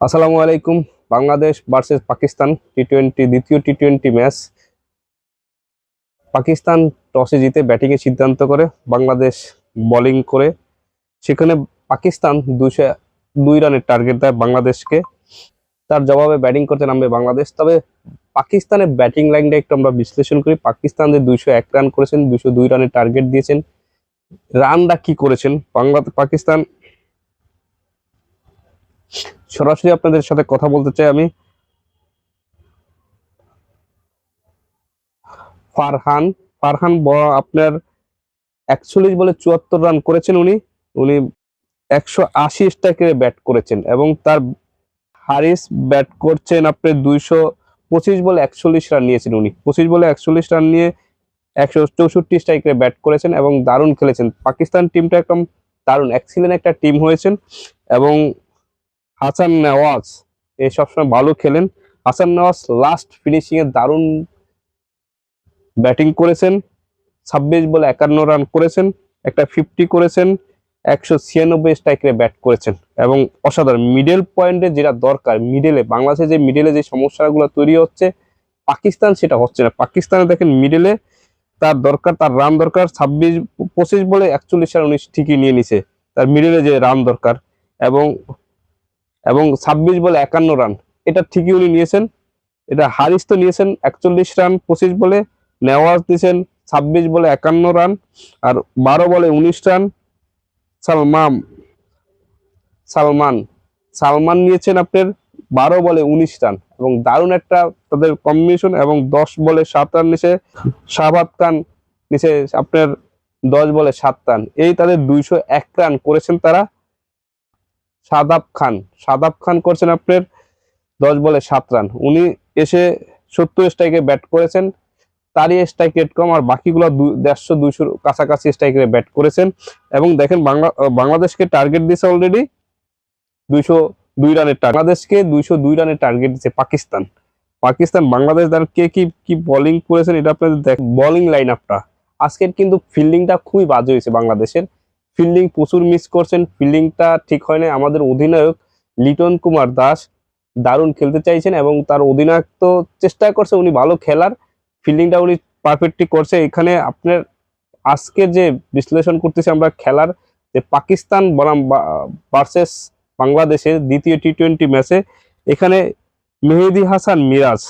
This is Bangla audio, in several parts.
আসসালামু আলাইকুম, Bangladesh versus Pakistan T twenty দ্বিতীয় টি টোয়েন্টি ম্যাচ পাকিস্তান টসে জিতে ব্যাটিংয়ের সিদ্ধান্ত করে, বাংলাদেশ বোলিং করে। সেখানে পাকিস্তান দুশো দুই রানের টার্গেট দেয় বাংলাদেশকে। তার জবাবে ব্যাটিং করতে নামবে বাংলাদেশ। তবে পাকিস্তানের ব্যাটিং লাইনটা একটু আমরা বিশ্লেষণ করি। পাকিস্তান যে দুইশো এক রান করেছেন, দুইশো দুই রানের টার্গেট দিয়েছেন। রানটা কি করেছেন? বাংলা পাকিস্তান সরাসরি আপনাদের সাথে কথা বলতে চাই আমি। ফারহান ফারহান আপনার একচল্লিশ বলে চুয়াত্তর রান করেছেন উনি। উনি একশো আশি স্ট্রাইকে ব্যাট করেছেন এবং তার হারিস ব্যাট করছেন আপনি দুইশো পঁচিশ বলে একচল্লিশ রান নিয়েছেন উনি। পঁচিশ বলে একচল্লিশ রান নিয়ে একশো চৌষট্টি স্ট্রাইকে ব্যাট করেছেন এবং দারুণ খেলেছেন। পাকিস্তান টিমটা একদম দারুণ। এক্সিলেন্ট একটা টিম হয়েছেন এবং হাসান নেওয়াজ। এ সবসময় ভালো খেলেন। হাসান নেওয়াজ লাস্ট ফিনিশিং এ দারুণ ব্যাটিং করেছেন। ছাব্বিশ বলে একান্ন রান করেছেন, একটা ফিফটি করেছেন, একশো ছিয়ানব্বই স্ট্রাইকে ব্যাট করেছেন। এবং অসাধারণ মিডল পয়েন্টে যেটা দরকার মিডলে বাংলাদেশে যে মিডলে যে সমস্যাগুলো তৈরি হচ্ছে, পাকিস্তান সেটা হচ্ছে না। পাকিস্তানে দেখেন মিডলে তার দরকার, তার রান দরকার, ছাব্বিশ, পঁচিশ বলে একচল্লিশ রান উনিশ ঠিকই নিয়ে নিছে। তার মিডলে যে রান দরকার। এবং এবং ছাব্বিশ বলে একান্ন রান। এটা ঠিকই উনি নিয়েছেন। এটা হারিস তো নিয়েছেন একচল্লিশ রান, পঁচিশ বলে নেওয়াজ দিয়েছেন ছাব্বিশ বলে একান্ন রান আর বারো বলে উনিশ রান সালমান সালমান। সালমান নিয়েছেন আপনার বারো বলে উনিশ রান এবং দারুণ একটা তাদের কম্বিনেশন এবং দশ বলে সাত রান নিচে শাহবাদ খান নিচে আপনার দশ বলে সাত রান। এই তাদের দুইশো এক রান করেছেন তারা। সাদাব খান। সাদাব খান করছেন আপনার দশ বলে সাত রান। উনি এসে সত্তর স্ট্রাইকে ব্যাট করেছেন। তারই স্ট্রাইক রেট কম আর বাকিগুলো দেড়শো, দুইশোর কাছাকাছি স্ট্রাইকে ব্যাট করেছেন। এবং দেখেন বাংলা, বাংলাদেশকে টার্গেট দিয়েছে অলরেডি দুইশো দুই রানের বাংলাদেশকে দুইশো দুই রানের টার্গেট দিচ্ছে পাকিস্তান। পাকিস্তান, বাংলাদেশ দ্বারা কে কি কি বোলিং করেছেন এটা আপনাদের দেখ বোলিং লাইন আপটা আজকের কিন্তু ফিল্ডিংটা খুবই বাজে হয়েছে বাংলাদেশের। ফিল্ডিং প্রচুর মিস করছেন। ফিল্ডিংটা ঠিক হয় না আমাদের অধিনায়ক লিটন কুমার দাস দারুণ খেলতে চাইছেন এবং তার অধিনায়ক তো চেষ্টা করছে, উনি ভালো খেলার। ফিল্ডিংটা উনি পারফেক্টলি করছে। এখানে আপনার আজকে যে বিশ্লেষণ করতেছি আমরা, খেলার যে পাকিস্তান বনাম ভার্সেস বাংলাদেশের দ্বিতীয় টি টোয়েন্টি ম্যাচে এখানে মেহেদি হাসান মিরাজ,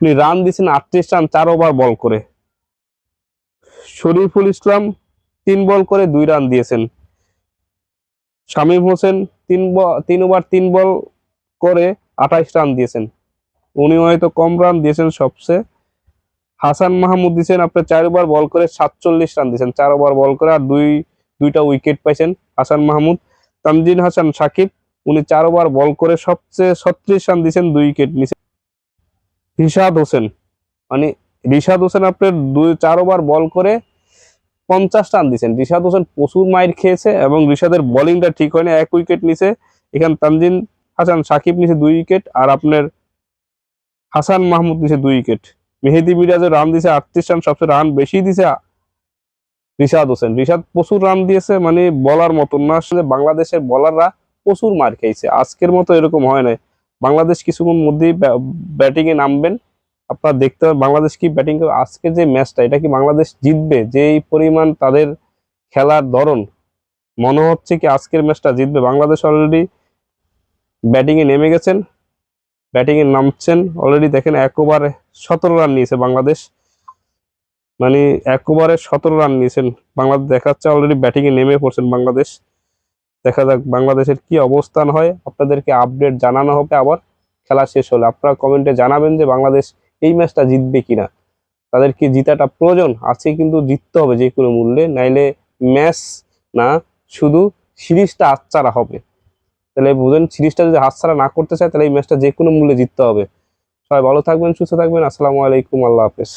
উনি রান দিয়েছেন আটত্রিশ রান, চার ওভার বল করে। শরীফুল ইসলাম তিন বল করে দুই রান দিয়েছেন। শামীম হোসেন তিন তিন ওভার তিন বল করে আঠাইশ রান দিয়েছেন। উনি হয়তো কম রান দিয়েছেন সবচেয়ে। হাসান মাহমুদ দিয়েছেন আপনার চার ওভার বল করে সাতচল্লিশ রান দিয়েছেন। চার ওভার বল করে আর দুই, দুইটা উইকেট পাইছেন হাসান মাহমুদ। তামজিন হাসান সাকিব, উনি চার ওভার বল করে সবচেয়ে ছত্রিশ রান দিয়েছেন, দুই উইকেট নিছেন। রিশাদ হোসেন মানে রিশাদ হোসেন আপনার দুই চার ওভার বল করে পঞ্চাশ রান দিয়েছেন। রিশাদ হোসেন প্রচুর মাইর খেয়েছে এবং রিশাদের বোলিংটা ঠিক হয়নি। এক উইকেট নিছে। এখানে তানজিন হাসান সাকিব নিছে দুই উইকেট আর আপনার হাসান মাহমুদ নিছে দুই উইকেট মেহেদি মিরাজের রান দিছে, আটত্রিশ রান, সবচেয়ে রান বেশি দিছে রিশাদ হোসেন। রিশাদ প্রচুর রান দিয়েছে মানে বলার মতন না। আসলে বাংলাদেশের বলাররা প্রচুর মার খেয়েছে। আজকের মতো এরকম হয় না বাংলাদেশ কিছুক্ষণ মধ্যেই ব্যাটিং এ নামবেন। আপনারা দেখতে পাবেন বাংলাদেশ কি ব্যাটিং করবে? আজকে যে ম্যাচটা এটা কি বাংলাদেশ জিতবে? যে পরিমাণ তাদের খেলার ধরন, মনে হচ্ছে কি আজকের ম্যাচটা জিতবে? বাংলাদেশ অলরেডি ব্যাটিং এ নেমে গেছেন ব্যাটিং এ নামছেন অলরেডি দেখেন এক ওভারে সতেরো রান নিয়েছে বাংলাদেশ। মানে এক ওভারে সতেরো রান নিয়েছেন, বাংলাদেশ দেখাচ্ছে অলরেডি ব্যাটিং এ নেমে পড়ছেন বাংলাদেশ। দেখা যাক বাংলাদেশের কি অবস্থান হয়। আপনাদেরকে আপডেট জানানো হবে আবার, খেলা শেষ হলে। আপনারা কমেন্টে জানাবেন যে বাংলাদেশ এই ম্যাচটা জিতবে কিনা? তাদেরকে জিতাটা প্রয়োজন আছে কিন্তু জিততে হবে যে কোনো মূল্যে, নাইলে ম্যাচ না, শুধু সিরিজটা হাতছাড়া হবে। তাহলে বুঝেন সিরিজটা যদি হাতছাড়া না করতে চায়, তাহলে এই ম্যাচটা যে কোনো মূল্যে জিততে হবে। সবাই ভালো থাকবেন, সুস্থ থাকবেন, আসসালামু আলাইকুম, আল্লাহ হাফেজ।